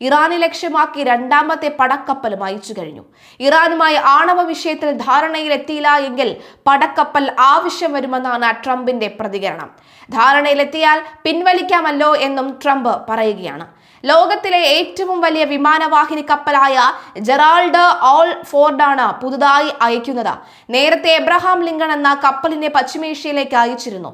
ഇറാനെ ലക്ഷ്യമാക്കി രണ്ടാമത്തെ പടക്കപ്പലും അയച്ചു കഴിഞ്ഞു. ഇറാനുമായി ആണവ വിഷയത്തിൽ ധാരണയിലെത്തിയില്ല എങ്കിൽ പടക്കപ്പൽ ആവശ്യം വരുമെന്നാണ് ട്രംപിന്റെ പ്രതികരണം. ധാരണയിലെത്തിയാൽ പിൻവലിക്കാമല്ലോ എന്നും ട്രംപ് പറയുകയാണ്. ലോകത്തിലെ ഏറ്റവും വലിയ വിമാനവാഹിനി കപ്പലായ ജെറാൾഡ് ഓൾ ഫോർഡാണ് പുതുതായി അയക്കുന്നത്. നേരത്തെ എബ്രഹാം ലിങ്കൺ എന്ന കപ്പലിനെ പശ്ചിമേഷ്യയിലേക്ക് അയച്ചിരുന്നു.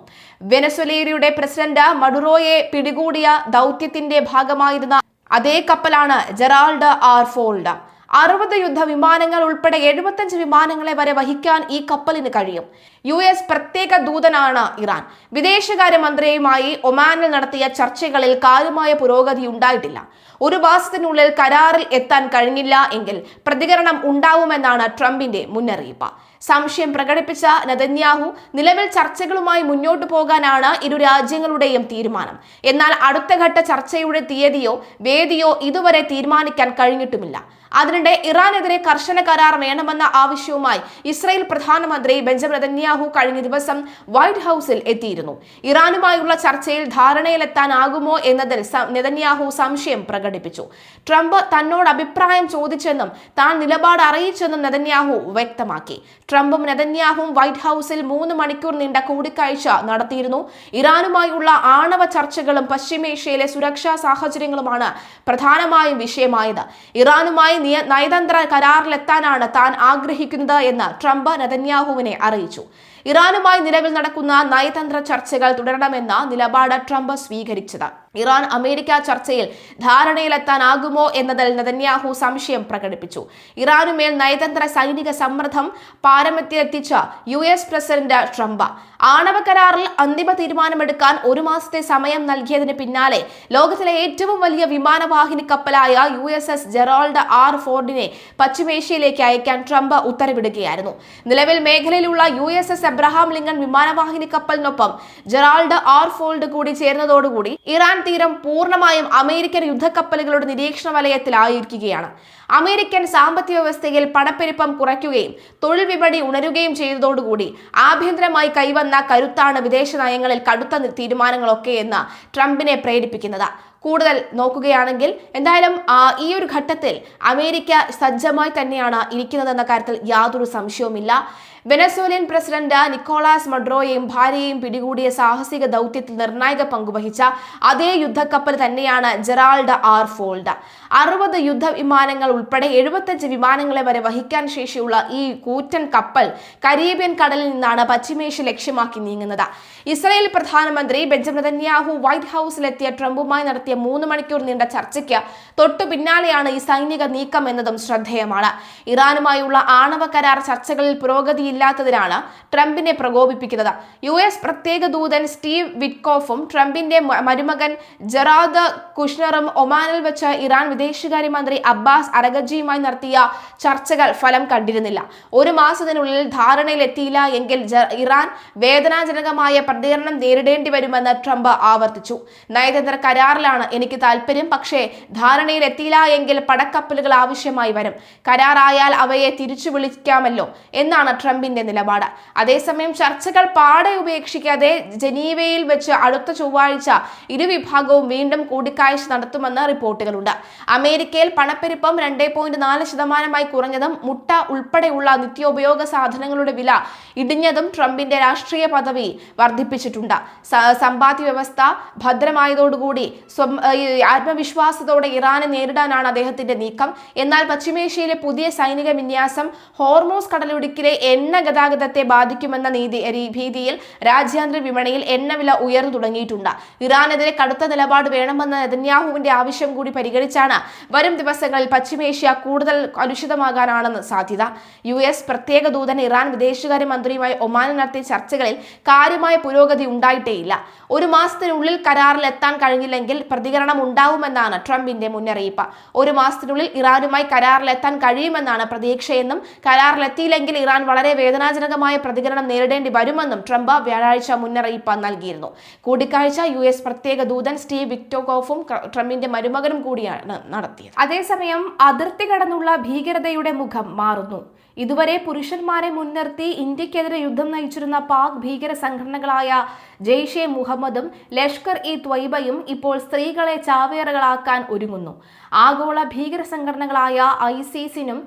വെനസ്വലേരിയുടെ പ്രസിഡന്റ് മഡുറോയെ പിടികൂടിയ ദൗത്യത്തിന്റെ ഭാഗമായിരുന്ന അതേ കപ്പലാണ് ജെറാൾഡ് ആർ ഫോൾഡ്. അറുപത് യുദ്ധ വിമാനങ്ങൾ ഉൾപ്പെടെ എഴുപത്തഞ്ച് വിമാനങ്ങളെ വരെ വഹിക്കാൻ ഈ കപ്പലിന് കഴിയും. യു എസ് പ്രത്യേക ദൂതനാണ് ഇറാൻ. വിദേശകാര്യമന്ത്രിയുമായി ഒമാനിൽ നടത്തിയ ചർച്ചകളിൽ കാര്യമായ പുരോഗതി ഉണ്ടായിട്ടില്ല. ഒരു മാസത്തിനുള്ളിൽ കരാറിൽ എത്താൻ കഴിഞ്ഞില്ല എങ്കിൽ പ്രതികരണം ഉണ്ടാവുമെന്നാണ് ട്രംപിന്റെ മുന്നറിയിപ്പ്. സംശയം പ്രകടിപ്പിച്ച നെതന്യാഹു നിലവിൽ ചർച്ചകളുമായി മുന്നോട്ടു പോകാനാണ് ഇരു രാജ്യങ്ങളുടെയും തീരുമാനം. എന്നാൽ അടുത്ത ഘട്ട ചർച്ചയുടെ തീയതിയോ വേദിയോ ഇതുവരെ തീരുമാനിക്കാൻ കഴിഞ്ഞിട്ടുമില്ല. അതിനിടെ ഇറാനെതിരെ കർശന കരാർ വേണമെന്ന ആവശ്യവുമായി ഇസ്രായേൽ പ്രധാനമന്ത്രി ബെഞ്ചമിൻ നെതന്യാഹു കഴിഞ്ഞ ദിവസം വൈറ്റ് ഹൌസിൽ എത്തിയിരുന്നു. ഇറാനുമായുള്ള ചർച്ചയിൽ ധാരണയിലെത്താനാകുമോ എന്നതിൽ നെതന്യാഹു സംശയം പ്രകടിപ്പിച്ചു. ട്രംപ് തന്നോട് അഭിപ്രായം ചോദിച്ചെന്നും താൻ നിലപാട് അറിയിച്ചെന്നും നെതന്യാഹു വ്യക്തമാക്കി. ട്രംപും നെതന്യാഹും വൈറ്റ് ഹൌസിൽ മൂന്ന് മണിക്കൂർ നീണ്ട കൂടിക്കാഴ്ച നടത്തിയിരുന്നു. ഇറാനുമായുള്ള ആണവ ചർച്ചകളും പശ്ചിമേഷ്യയിലെ സുരക്ഷാ സാഹചര്യങ്ങളുമാണ് പ്രധാനമായും വിഷയമായത്. ഇറാനുമായി നിയ- നയതന്ത്ര കരാറിലെത്താനാണ് താൻ ആഗ്രഹിക്കുന്നത് എന്ന് ട്രംപ് നെതന്യാഹുവിനെ അറിയിച്ചു. ഇറാനുമായി നിലവിൽ നടക്കുന്ന നയതന്ത്ര ചർച്ചകൾ തുടരണമെന്ന നിലപാട് ട്രംപ് സ്വീകരിച്ചത്. ഇറാൻ അമേരിക്ക ചർച്ചയിൽ ധാരണയിലെത്താനാകുമോ എന്നതിൽ നെതന്യാഹു സംശയം പ്രകടിപ്പിച്ചു. ഇറാനുമേൽ നയതന്ത്ര സൈനിക സമ്മർദ്ദം പാരമ്യത്തിലെത്തിച്ച യു എസ് പ്രസിഡന്റ് ട്രംപ്. ആണവ കരാറിൽ അന്തിമ തീരുമാനമെടുക്കാൻ ഒരു മാസത്തെ സമയം നൽകിയതിന് പിന്നാലെ ലോകത്തിലെ ഏറ്റവും വലിയ വിമാനവാഹിനി കപ്പലായ U S S Gerald R ഫോർഡിനെ പശ്ചിമേഷ്യയിലേക്ക് അയക്കാൻ ട്രംപ് ഉത്തരവിടുകയായിരുന്നു. നിലവിൽ മേഖലയിലുള്ള U S S Abraham Lincoln വിമാനവാഹിനി കപ്പലിനൊപ്പം ജെറാൾഡ് ആർ ഫോൾഡ് കൂടി ചേർന്നതോടുകൂടി ഇറാൻ തീരം പൂർണമായും അമേരിക്കൻ യുദ്ധക്കപ്പലുകളുടെ നിരീക്ഷണ വലയത്തിലായിരിക്കുകയാണ് അമേരിക്കൻ സാമ്പത്തിക വ്യവസ്ഥയിൽ പണപ്പെരുപ്പം കുറയ്ക്കുകയും തൊഴിൽ വിപണി ഉണരുകയും ചെയ്തതോടുകൂടി ആഭ്യന്തരമായി കൈവന്ന കരുത്താണ് വിദേശ നയങ്ങളിൽ കടുത്ത തീരുമാനങ്ങളൊക്കെ എന്ന് ട്രംപിനെ പ്രേരിപ്പിക്കുന്നത്. കൂടുതൽ നോക്കുകയാണെങ്കിൽ എന്തായാലും ഈ ഒരു ഘട്ടത്തിൽ അമേരിക്ക സജ്ജമായി തന്നെയാണ് ഇരിക്കുന്നതെന്ന കാര്യത്തിൽ യാതൊരു സംശയവുമില്ല. വെനസ്വേലിയൻ പ്രസിഡന്റ് നിക്കോളാസ് മഡ്രോയെയും ഭാര്യയെയും പിടികൂടിയ സാഹസിക ദൗത്യത്തിൽ നിർണായക പങ്കുവഹിച്ച അതേ യുദ്ധക്കപ്പൽ തന്നെയാണ് ജെറാൾഡ് ആർ ഫോൾഡ്. അറുപത് യുദ്ധ വിമാനങ്ങൾ ഉൾപ്പെടെ എഴുപത്തഞ്ച് വിമാനങ്ങളെ വരെ വഹിക്കാൻ ശേഷിയുള്ള ഈ കൂറ്റൻ കപ്പൽ കരീബിയൻ കടലിൽ നിന്നാണ് പശ്ചിമേഷ്യ ലക്ഷ്യമാക്കി നീങ്ങുന്നത്. ഇസ്രായേൽ പ്രധാനമന്ത്രി ബെഞ്ചമിൻ നെതന്യാഹു വൈറ്റ് ഹൌസിലെത്തിയ ട്രംപുമായി നടത്തിയ മൂന്ന് മണിക്കൂർ നീണ്ട ചർച്ചയ്ക്ക് തൊട്ടു പിന്നാലെയാണ് ഈ സൈനിക നീക്കം എന്നതും ശ്രദ്ധേയമാണ്. ഇറാനുമായുള്ള ആണവ കരാർ ചർച്ചകളിൽ പുരോഗതിയില്ലാത്തതിനാണ് ട്രംപിനെ പ്രകോപിപ്പിക്കുന്നത്. യു എസ് പ്രത്യേക ദൂതൻ സ്റ്റീവ് വിറ്റ്കോഫും ട്രംപിന്റെ മരുമകൻ ജറാദ് കുഷ്ണറും ഒമാനിൽ വെച്ച് ഇറാൻ വിദേശകാര്യമന്ത്രി അബ്ബാസ് അരഗജിയുമായി നടത്തിയ ചർച്ചകൾ ഫലം കണ്ടിരുന്നില്ല. ഒരു മാസത്തിനുള്ളിൽ ധാരണയിലെത്തിയില്ല എങ്കിൽ ഇറാൻ വേദനാജനകമായ പ്രതികരണം നേരിടേണ്ടി വരുമെന്ന് ട്രംപ് ആവർത്തിച്ചു. നയതന്ത്ര കരാറിലാണ് എനിക്ക് താല്പര്യം. പക്ഷേ ധാരണയിൽ എത്തിയില്ല എങ്കിൽ പടക്കപ്പലുകൾ ആവശ്യമായി വരും. കരാറായാൽ അവയെ തിരിച്ചു വിളിക്കാമല്ലോ എന്നാണ് ട്രംപിന്റെ നിലപാട്. അതേസമയം ചർച്ചകൾ പാടെ ഉപേക്ഷിക്കാതെ ജനീവയിൽ വെച്ച് അടുത്ത ചൊവ്വാഴ്ച ഇരുവിഭാഗവും വീണ്ടും കൂടിക്കാഴ്ച നടത്തുമെന്ന് റിപ്പോർട്ടുകളുണ്ട്. അമേരിക്കയിൽ പണപ്പെരുപ്പം രണ്ടേ പോയിന്റ് നാല് ശതമാനമായി കുറഞ്ഞതും മുട്ട ഉൾപ്പെടെയുള്ള നിത്യോപയോഗ സാധനങ്ങളുടെ വില ഇടിഞ്ഞതും ട്രംപിന്റെ രാഷ്ട്രീയ പദവി വർദ്ധിപ്പിച്ചിട്ടുണ്ട്. സമ്പാദ്യ വ്യവസ്ഥ ഭദ്രമായതോടുകൂടി സ്വം- ആത്മവിശ്വാസത്തോടെ ഇറാനെ നേരിടാനാണ് അദ്ദേഹത്തിന്റെ നീക്കം. എന്നാൽ പശ്ചിമേഷ്യയിലെ പുതിയ സൈനിക വിന്യാസം ഹോർമോസ് കടലിടുക്കിലെ എണ്ണ ഗതാഗതത്തെ ബാധിക്കുമെന്ന നീതി ഭീതിയിൽ രാജ്യാന്തര വിപണിയിൽ എണ്ണവില ഉയർന്നു തുടങ്ങിയിട്ടുണ്ട്. ഇറാനെതിരെ കടുത്ത നിലപാട് വേണമെന്ന നെതന്യാഹുവിന്റെ ആവശ്യം കൂടി പരിഗണിച്ചാണ് വരും ദിവസങ്ങളിൽ പശ്ചിമേഷ്യ കൂടുതൽ കലുഷിതമാകാനാണെന്ന് സാധ്യത. യു എസ് പ്രത്യേക ദൂതൻ ഇറാൻ വിദേശകാര്യ മന്ത്രിയുമായി ഒമാനിൽ നടത്തിയ ചർച്ചകളിൽ കാര്യമായ പുരോഗതി ഉണ്ടായിട്ടേയില്ല. ഒരു മാസത്തിനുള്ളിൽ കരാറിൽ എത്താൻ കഴിഞ്ഞില്ലെങ്കിൽ പ്രതികരണം ഉണ്ടാവുമെന്നാണ് ട്രംപിന്റെ മുന്നറിയിപ്പ്. ഒരു മാസത്തിനുള്ളിൽ ഇറാനുമായി കരാറിലെത്താൻ കഴിയുമെന്നാണ് പ്രതീക്ഷയെന്നും കരാറിലെത്തിയില്ലെങ്കിൽ ഇറാൻ വളരെ വേദനാജനകമായ പ്രതികരണം നേരിടേണ്ടി വരുമെന്നും ട്രംപ് വ്യാഴാഴ്ച മുന്നറിയിപ്പ് നൽകിയിരുന്നു. കൂടിക്കാഴ്ച യു എസ് പ്രത്യേക ദൂതൻ സ്റ്റീവ് വിക്ടോകോഫും ട്രംപിന്റെ മരുമകനും കൂടിയാണ് നടത്തിയത്. അതേസമയം അതിർത്തി കടന്നുള്ള ഭീകരതയുടെ മുഖം മാറുന്നു. ഇതുവരെ പുരുഷന്മാരെ മുൻനിർത്തി ഇന്ത്യക്കെതിരെ യുദ്ധം നയിച്ചിരുന്ന പാക് ഭീകര സംഘടനകളായ ജെയ്ഷെ മുഹമ്മദും ലഷ്കർ ഇ ത്വയ്ബയും ഇപ്പോൾ സ്ത്രീ സ്ത്രീകളെ ചാവേറുകളാക്കാൻ ഒരുങ്ങുന്നു. ആഗോള ഭീകര സംഘടനകളായ ഐസിസിനും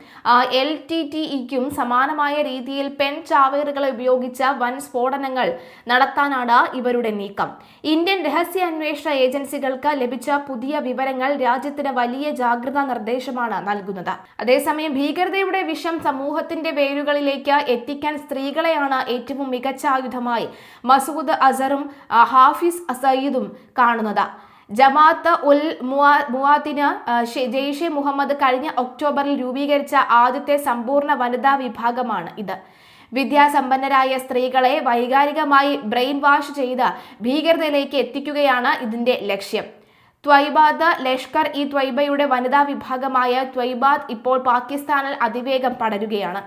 എൽ ടി ടി ഇക്കും സമാനമായ രീതിയിൽ പെൺ ചാവേറുകളെ ഉപയോഗിച്ച വൻ സ്ഫോടനങ്ങൾ നടത്താനാണ് ഇവരുടെ നീക്കം. ഇന്ത്യൻ രഹസ്യ അന്വേഷണ ഏജൻസികൾക്ക് ലഭിച്ച പുതിയ വിവരങ്ങൾ രാജ്യത്തിന് വലിയ ജാഗ്രതാ നിർദ്ദേശമാണ് നൽകുന്നത്. അതേസമയം ഭീകരതയുടെ വിഷം സമൂഹത്തിന്റെ വേരുകളിലേക്ക് എത്തിക്കാൻ സ്ത്രീകളെയാണ് ഏറ്റവും മികച്ച ആയുധമായി മസൂദ് അസറും ഹാഫിസ് സയ്യിദും കാണുന്നത്. ജമാഅത്ത് ഉൽ മുവാ- മുവാത്തിന് ജെയ്ഷെ മുഹമ്മദ് കഴിഞ്ഞ ഒക്ടോബറിൽ രൂപീകരിച്ച ആദ്യത്തെ സമ്പൂർണ വനിതാ വിഭാഗമാണ് ഇത്. വിദ്യാസമ്പന്നരായ സ്ത്രീകളെ വൈകാരികമായി ബ്രെയിൻ വാഷ് ചെയ്ത് ഭീകരതയിലേക്ക് എത്തിക്കുകയാണ് ഇതിന്റെ ലക്ഷ്യം. ത്വൈബാദ് ലഷ്കർ ഇ ത്വയ്ബയുടെ വനിതാ വിഭാഗമായ ത്വൈബാദ് ഇപ്പോൾ പാകിസ്ഥാനിൽ അതിവേഗം പടരുകയാണ്.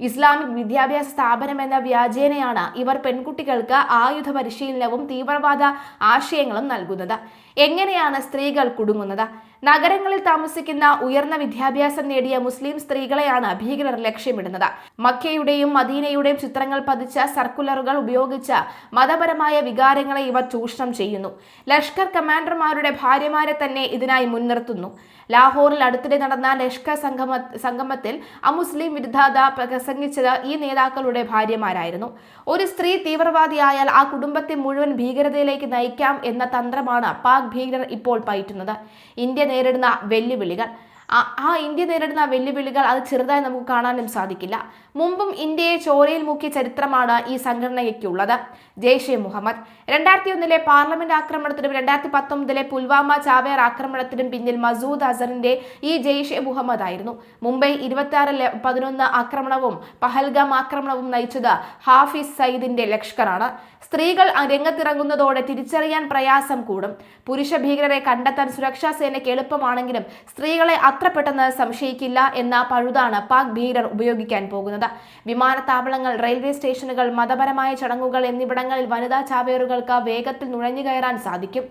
ഇസ്ലാമിക് വിദ്യാഭ്യാസ സ്ഥാപനം എന്ന വ്യാജേനയാണ് ഇവർ പെൺകുട്ടികൾക്ക് ആയുധ പരിശീലനവും തീവ്രവാദ ആശയങ്ങളും നൽകുന്നത്. എങ്ങനെയാണ് സ്ത്രീകൾ കുടുങ്ങുന്നത്? നഗരങ്ങളിൽ താമസിക്കുന്ന ഉയർന്ന വിദ്യാഭ്യാസം നേടിയ മുസ്ലിം സ്ത്രീകളെയാണ് ഭീകരർ ലക്ഷ്യമിടുന്നത്. മക്കയുടെയും മദീനയുടെയും ചിത്രങ്ങൾ പതിച്ച സർക്കുലറുകൾ ഉപയോഗിച്ച് മതപരമായ വികാരങ്ങളെ ഇവർ ചൂഷണം ചെയ്യുന്നു. ലഷ്കർ കമാൻഡർമാരുടെ ഭാര്യമാരെ തന്നെ ഇതിനായി മുൻനിർത്തുന്നു. ലാഹോറിൽ അടുത്തിടെ നടന്ന ലഷ്കർ സംഗമ സംഗമത്തിൽ അമുസ്ലിം വിരുദ്ധത പ്രസംഗിച്ചത് ഈ നേതാക്കളുടെ ഭാര്യമാരായിരുന്നു. ഒരു സ്ത്രീ തീവ്രവാദിയായാൽ ആ കുടുംബത്തെ മുഴുവൻ ഭീകരതയിലേക്ക് നയിക്കാം എന്ന തന്ത്രമാണ് പാക് ഭീകരർ ഇപ്പോൾ പയറ്റുന്നത്. ഇന്ത്യ നേരിടുന്ന വെല്ലുവിളികൾ. ആ- ഇന്ത്യ നേരിടുന്ന വെല്ലുവിളികൾ അത് ചെറുതായി നമുക്ക് കാണാനും സാധിക്കില്ല. മുമ്പും ഇന്ത്യയെ ചോരയിൽ മുക്കിയ ചരിത്രമാണ് ഈ സംഘടനയ്ക്കുള്ളത്. ജെയ്ഷെ മുഹമ്മദ്. രണ്ടായിരത്തി ഒന്നിലെ പാർലമെന്റ് ആക്രമണത്തിനും രണ്ടായിരത്തി പത്തൊമ്പതിലെ പുൽവാമ ചാവേർ ആക്രമണത്തിനും പിന്നിൽ മസൂദ് അസറിന്റെ ഈ ജെയ്ഷെ മുഹമ്മദ് ആയിരുന്നു. മുംബൈ ഇരുപത്തി ആറ് പതിനൊന്ന് ആക്രമണവും പഹൽഗാം ആക്രമണവും നയിച്ചത് ഹാഫിസ് സയ്യിദിന്റെ ലഷ്കറാണ്. സ്ത്രീകൾ രംഗത്തിറങ്ങുന്നതോടെ തിരിച്ചറിയാൻ പ്രയാസം കൂടും. പുരുഷ ഭീകരരെ കണ്ടെത്താൻ സുരക്ഷാ സേനയ്ക്ക് എളുപ്പമാണെങ്കിലും സ്ത്രീകളെ അത്ര പെട്ടെന്ന് സംശയിക്കില്ല എന്ന പഴുതാണ് പാക് ഭീകരർ ഉപയോഗിക്കാൻ പോകുന്നത്. വിമാനത്താവളങ്ങൾ റെയിൽവേ സ്റ്റേഷനുകൾ മതപരമായ ചടങ്ങുകൾ എന്നിവിടങ്ങളിൽ വനിതാ ചാവേറുകൾക്ക് വേഗത്തിൽ നുഴഞ്ഞു കയറാൻ സാധിക്കും.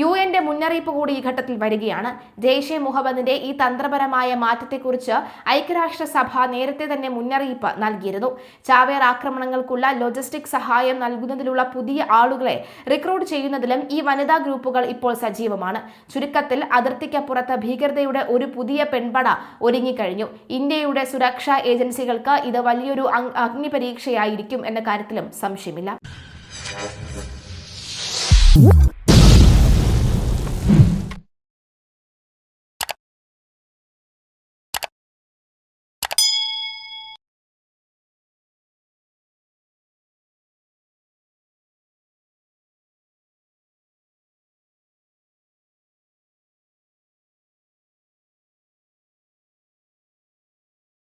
യു എന്റെ മുന്നറിയിപ്പ് കൂടി ഈ ഘട്ടത്തിൽ വരികയാണ്. ജെയ്ഷെ മുഹമ്മദിന്റെ ഈ തന്ത്രപരമായ മാറ്റത്തെക്കുറിച്ച് ഐക്യരാഷ്ട്രസഭ നേരത്തെ തന്നെ മുന്നറിയിപ്പ് നൽകിയിരുന്നു. ചാവേർ ആക്രമണങ്ങൾക്കുള്ള ലോജിസ്റ്റിക് സഹായം നൽകുന്നതിലുള്ള പുതിയ ആളുകളെ റിക്രൂട്ട് ചെയ്യുന്നതിലും ഈ വനിതാ ഗ്രൂപ്പുകൾ ഇപ്പോൾ സജീവമാണ്. ചുരുക്കത്തിൽ അതിർത്തിക്കപ്പുറത്ത് ഭീകരതയുടെ ഒരു പുതിയ പെൺപട ഒരുങ്ങിക്കഴിഞ്ഞു. ഇന്ത്യയുടെ സുരക്ഷാ ഏജൻസികൾക്ക് ഇത് വലിയൊരു അഗ്നിപരീക്ഷയായിരിക്കും എന്ന കാര്യത്തിലും സംശയമില്ല.